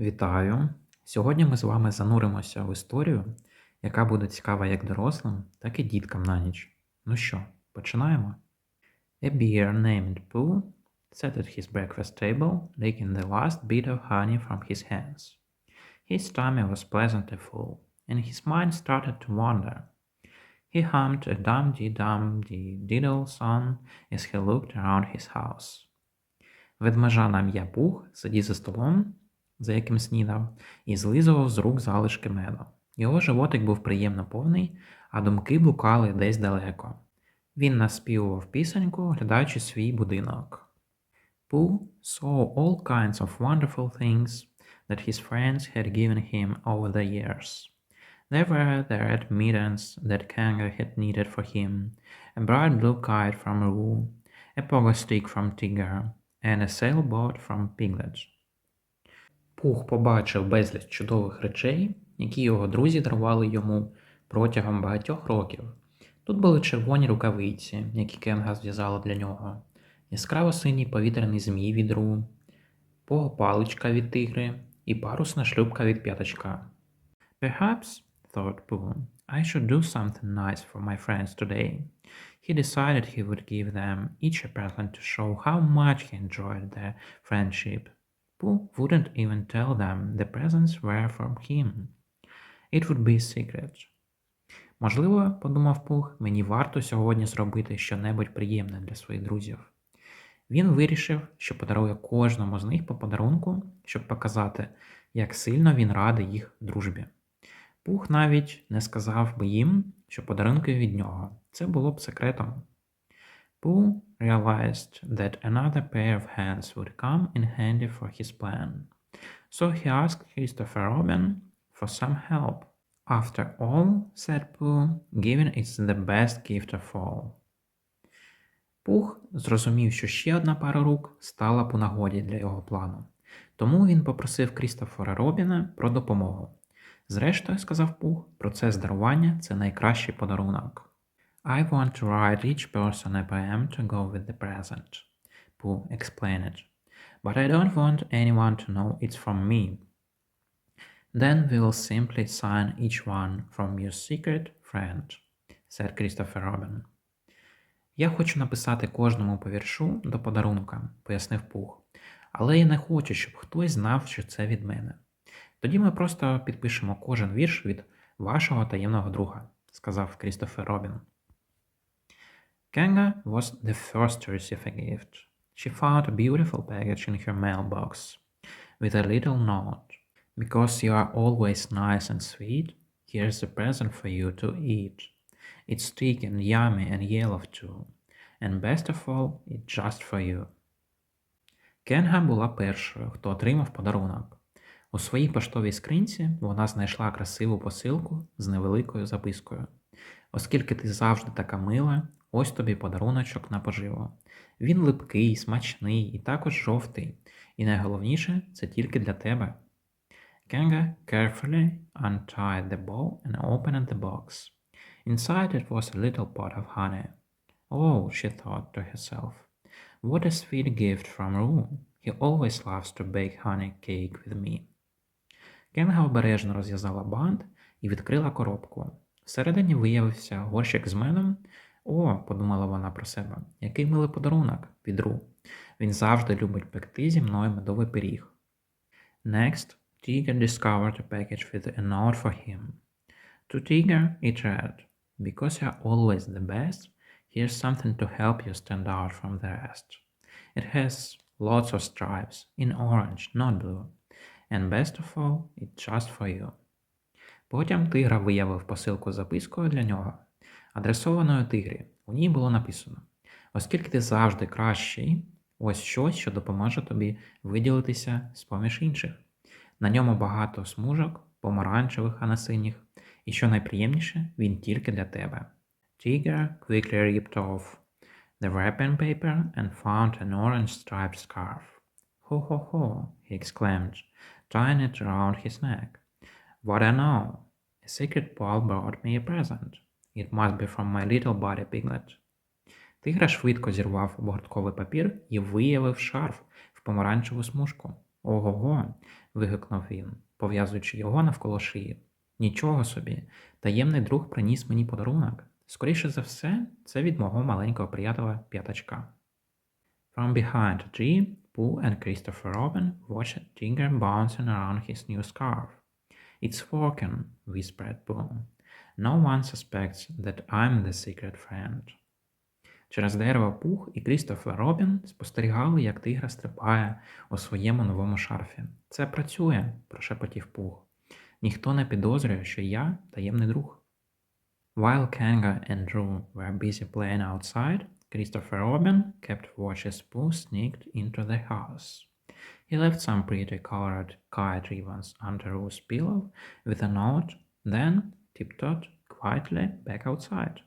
Вітаю! Сьогодні ми з вами зануримося в історію, яка буде цікава як дорослим, так і діткам на ніч. Ну що, починаємо? A bear named Pooh sat at his breakfast table, licking the last bit of honey from his hands. His tummy was pleasantly full, and his mind started to wander. He hummed a dum-dee-dum-dee-diddle song as he looked around his house. Ведмежа на ім'я Пух сидів за столом, за яким снідав, і злизував з рук залишки меду. Його животик був приємно повний, а думки блукали десь далеко. Він наспівував пісеньку, оглядаючи свій будинок. Pooh saw all kinds of wonderful things that his friends had given him over the years. There were the red mittens that Kanga had knitted for him, a bright blue kite from Roo, a pogo stick from Tigger, and a sailboat from Piglet. Пух побачив безліч чудових речей, які його друзі дарували йому протягом багатьох років. Тут були червоні рукавиці, які Кенга зв'язала для нього, яскраво синій повітряний змій від ру, паличка від тигри і парусна шлюпка від п'яточка. Perhaps, thought Pooh, I should do something nice for my friends today. He decided he would give them each a present to show how much he enjoyed their friendship. Pooh wouldn't even tell them the presents were from him. It would be secret. Можливо, подумав Пух, мені варто сьогодні зробити щонебудь приємне для своїх друзів. Він вирішив, що подарує кожному з них по подарунку, щоб показати, як сильно він радий їх дружбі. Пух навіть не сказав би їм, що подарунки від нього. Це було б секретом. Pooh realized that another pair of hands would come in handy for his plan. So he asked Christopher Robin for some help. After all, said Pooh, giving is the best gift of all. Пух зрозумів, що ще одна пара рук стала по нагоді для його плану. Тому він попросив Крістофера Робіна про допомогу. Зрештою, сказав Пух, процес дарування це найкращий подарунок. I want to write each person a poem to go with the present, Pooh explained. But I don't want anyone to know it's from me. Then we'll simply sign each one from your secret friend, said Christopher Robin. Я хочу написати кожному по віршу до подарунка, пояснив Пух. Але я не хочу, щоб хтось знав, що це від мене. Тоді ми просто підпишемо кожен вірш від вашого таємного друга, сказав Крістофер Робін. Kanga was the first to receive a gift. She found a beautiful package in her mailbox with a little note. Because you are always nice and sweet, here's a present for you to eat. It's thick and yummy and yellow too. And best of all, it's just for you. Кенга була першою, хто отримав подарунок. У своїй поштовій скринці вона знайшла красиву посилку з невеликою запискою. Оскільки ти завжди така мила, ось тобі подаруночок на поживо. Він липкий, смачний і також жовтий. І найголовніше це тільки для тебе. Kenga carefully untied the bow and opened the box. Inside it was a little pot of honey. Oh, she thought to herself, what a sweet gift from Roo. He always loves to bake honey cake with me. Кенга обережно розв'язала бант і відкрила коробку. Всередині виявився горщик з медом. О, подумала вона про себе, який милий подарунок від Ру. Він завжди любить пекти зі мною медовий пиріг. Next, Tigger discovered a package with a note for him. To Tigger it read, Because you're always the best, here's something to help you stand out from the rest. It has lots of stripes, in orange, not blue. And best of all, it's just for you. Потім тигра виявив посилку з запискою для нього, адресованою тигрі. У ній було написано: Оскільки ти завжди кращий, ось щось, що допоможе тобі виділитися з поміж інших. На ньому багато смужок, помаранчевих, а не синіх, і що найприємніше, він тільки для тебе. Tiger quickly ripped off the wrapping paper and found an orange striped scarf. Ho ho ho, he exclaimed, tying it around his neck. What I know! A secret Paul brought me a present. It must be from my little buddy Piglet. Тигра швидко зірвав обгортковий папір і виявив шарф в помаранчеву смужку. Ого-го. вигукнув він, пов'язуючи його навколо шиї. Нічого собі, таємний друг приніс мені подарунок. Скоріше за все, це від мого маленького приятеля п'ятачка. From behind tree, Pooh and Christopher Robin watched Tigger bouncing around his new scarf. It's working, whispered Pooh. No one suspects that I'm the secret friend. Через дерево Пух і Крістофер Робін спостерігали, як тигра стрибає у своєму новому шарфі. Це працює, прошепотів Пух. Ніхто не підозрює, що я таємний друг. While Kanga and Drew were busy playing outside, Christopher Robin kept watch as Pooh sneaked into the house. He left some pretty colored kite ribbons under Ruth's pillow with a note, then tiptoed quietly back outside.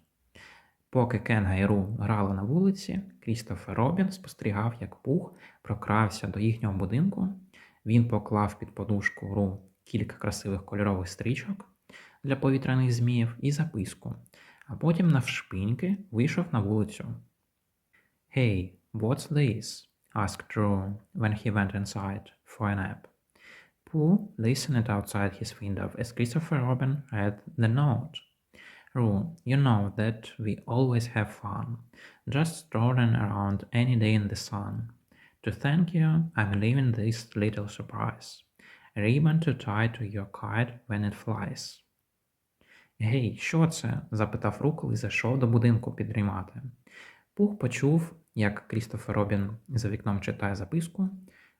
Поки Кенга і Ру грали на вулиці, Крістофер Робін спостерігав, як Пух прокрався до їхнього будинку. Він поклав під подушку Ру кілька красивих кольорових стрічок для повітряних зміїв і записку, а потім навшпиньки вийшов на вулицю. Hey, what's this? asked Drew when he went inside for a nap. Pooh listened outside his window as Christopher Robin read the note. Rule, you know that we always have fun, just strolling around any day in the sun. To thank you, I'm leaving this little surprise. A ribbon to tie to your kite when it flies. Гей, що це? запитав Ру, коли зайшов до будинку підрімати. Пух почув, як Крістофер Робін за вікном читає записку.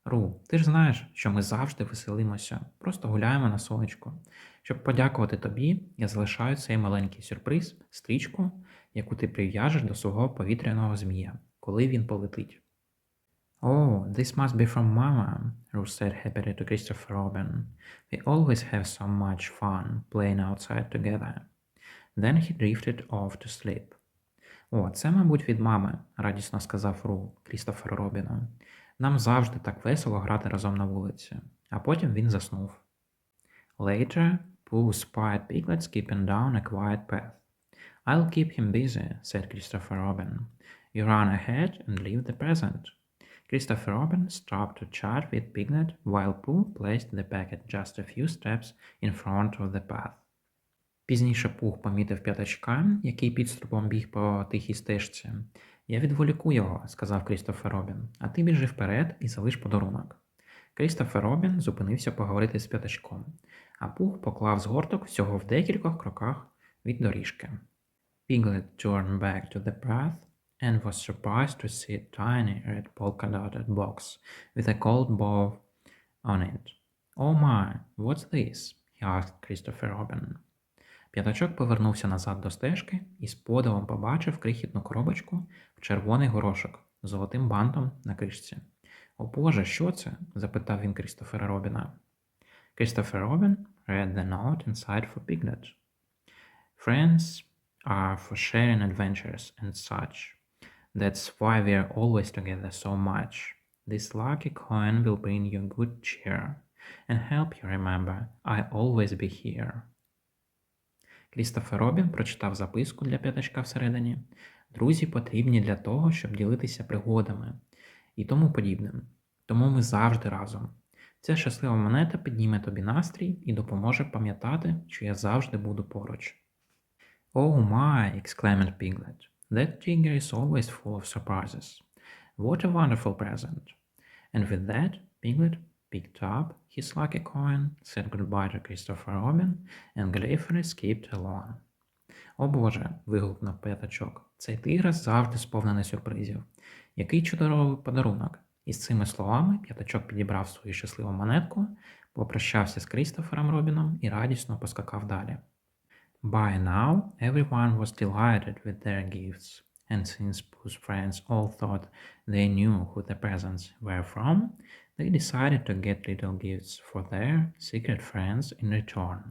Ру, ти ж знаєш, що ми завжди веселимося, просто гуляємо на сонечку. Щоб подякувати тобі, я залишаю цей маленький сюрприз, стрічку, яку ти прив'яжеш до свого повітряного змія, коли він полетить. Oh, this must be from Mama, Ruth said happily to Christopher Robin. We always have so much fun playing outside together. Then he drifted off to sleep. О, це, мабуть, від мами, радісно сказав Ру Крістоферу Робіну. Нам завжди так весело грати разом на вулиці. А потім він заснув. Later, Pooh spied Piglet skipping down a quiet path. I'll keep him busy, said Christopher Robin. You run ahead and leave the present. Christopher Robin stopped to chat with Piglet while Pooh placed the packet just a few steps in front of the path. Пізніше Пух помітив п'ятачка, який підступом біг по тихій стежці. Я відволіку його, сказав Крістофер Робін, а ти біжи вперед і залиш подарунок. Крістофер Робін зупинився поговорити з п'ятачком, а Пух поклав згорток всього в декількох кроках від доріжки. Piglet turned back to the path and was surprised to see a tiny red polka-dotted box with a gold bow on it. Oh my, what's this? he asked Christopher Robin. П'ятачок повернувся назад до стежки і з подивом побачив крихітну коробочку в червоний горошок з золотим бантом на кришці. О Боже, що це? запитав він Крістофера Робіна. Крістофер Робін read the note inside for Piglet. Friends are for sharing adventures and such. That's why we're always together so much. This lucky coin will bring you good cheer and help you remember I always be here. Крістофер Робін прочитав записку для п'ятачка всередині. Друзі потрібні для того, щоб ділитися пригодами і тому подібним. Тому ми завжди разом. Ця щаслива монета підніме тобі настрій і допоможе пам'ятати, що я завжди буду поруч. Oh my! exclaimed Piglet. That tiger is always full of surprises. What a wonderful present! And with that, Piglet picked up his lucky coin, said goodbye to Christopher Robin, and gleefully skipped along. О Боже. вигукнув п'ятачок. Цей тигрес завжди сповнений сюрпризів. Який чудовий подарунок. І з цими словами п'ятачок підібрав свою щасливу монетку, попрощався з Крістофером Робіном і радісно поскакав далі. By now, everyone was delighted with their gifts, and since Pooh's friends all thought they knew who the presents were from, they decided to get little gifts for their secret friends in return.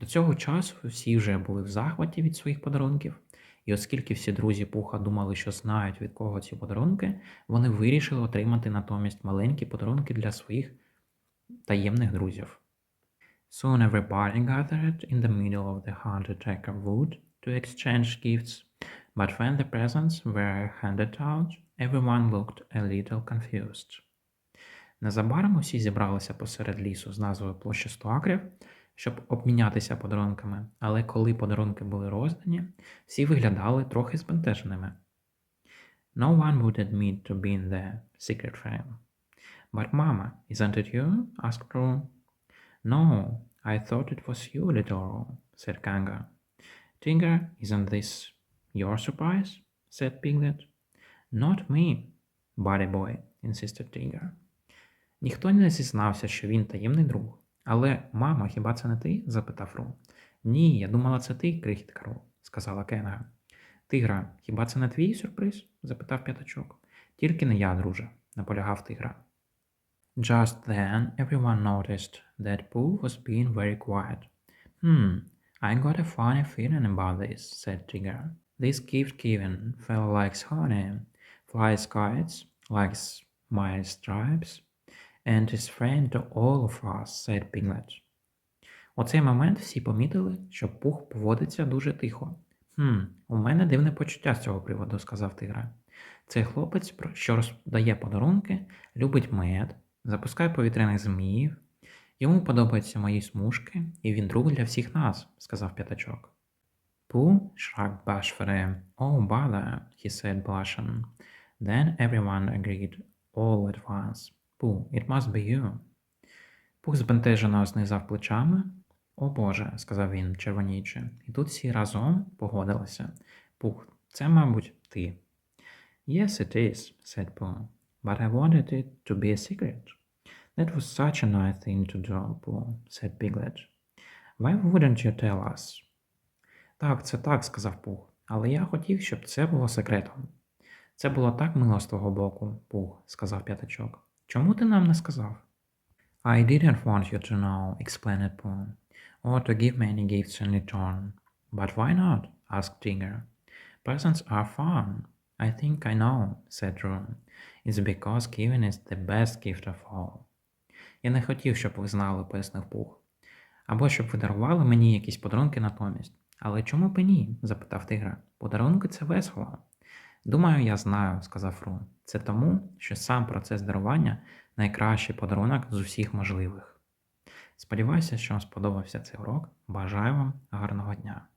До цього часу всі вже були в захваті від своїх подарунків, і оскільки всі друзі Пуха думали, що знають від кого ці подарунки, вони вирішили отримати натомість маленькі подарунки для своїх таємних друзів. Soon everybody gathered in the middle of the haunted Tracker Wood to exchange gifts, but when the presents were handed out, everyone looked a little confused. Незабаром усі зібралися посеред лісу з назвою площа 100 акрів, щоб обмінятися подарунками, але коли подарунки були роздані, всі виглядали трохи збентеженими. No one would admit to being the secret frame. But Mama, isn't it you? asked Roo. No, I thought it was you, little Roo, said Kanga. Tinker, isn't this your surprise? said Piglet. Not me, buddy boy, insisted Tinker. Ніхто не зізнався, що він таємний друг. Але, мамо, хіба це не ти? запитав Ру. Ні, я думала, це ти, крихітка Ру, сказала Кенга. Тигра, хіба це не твій сюрприз? запитав п'ятачок. Тільки не я, друже, наполягав тигра. Just then everyone noticed that Pooh was being very quiet. Hmm, I got a funny feeling about this, said Tigger. This gift given felt like honey, flies kites, like my stripes, and is friend to all of us, said Piglet. У цей момент всі помітили, що пух поводиться дуже тихо. Хм, у мене дивне почуття з цього приводу, сказав тигра. Цей хлопець, що роздає подарунки, любить мед, запускає повітряних зміїв. Йому подобаються мої смужки, і він друг для всіх нас, сказав п'ятачок. Пу shrugged bashfully. Oh, bother, he said, blushing. Then everyone agreed all at once. Пу, it must be you. Пух збентежено знизав плечами. О Боже, сказав він, червоніючи. І тут всі разом погодилися. Пух, це, мабуть, ти. Yes, it is, said Pooh. But I wanted it to be a secret. That was such a nice thing to do, Pooh, said Piglet. Why wouldn't you tell us? Так, це так, сказав Пух. Але я хотів, щоб це було секретом. Це було так мило з твого боку, Пух, сказав п'ятачок. Чому ти нам не сказав? I didn't want you to know, explained Pooh, or to give me any gifts in return. But why not? asked Tigger. Presents are fun. I think I know, said Drew. It's because giving is the best gift of all. Я не хотів, щоб ви знали, пояснив Пух. Або щоб ви дарували мені якісь подарунки натомість. Але чому б ні? запитав тигра. Подарунки це весело. Думаю, я знаю, сказав Фрун. Це тому, що сам процес дарування найкращий подарунок з усіх можливих. Сподіваюся, що вам сподобався цей урок. Бажаю вам гарного дня!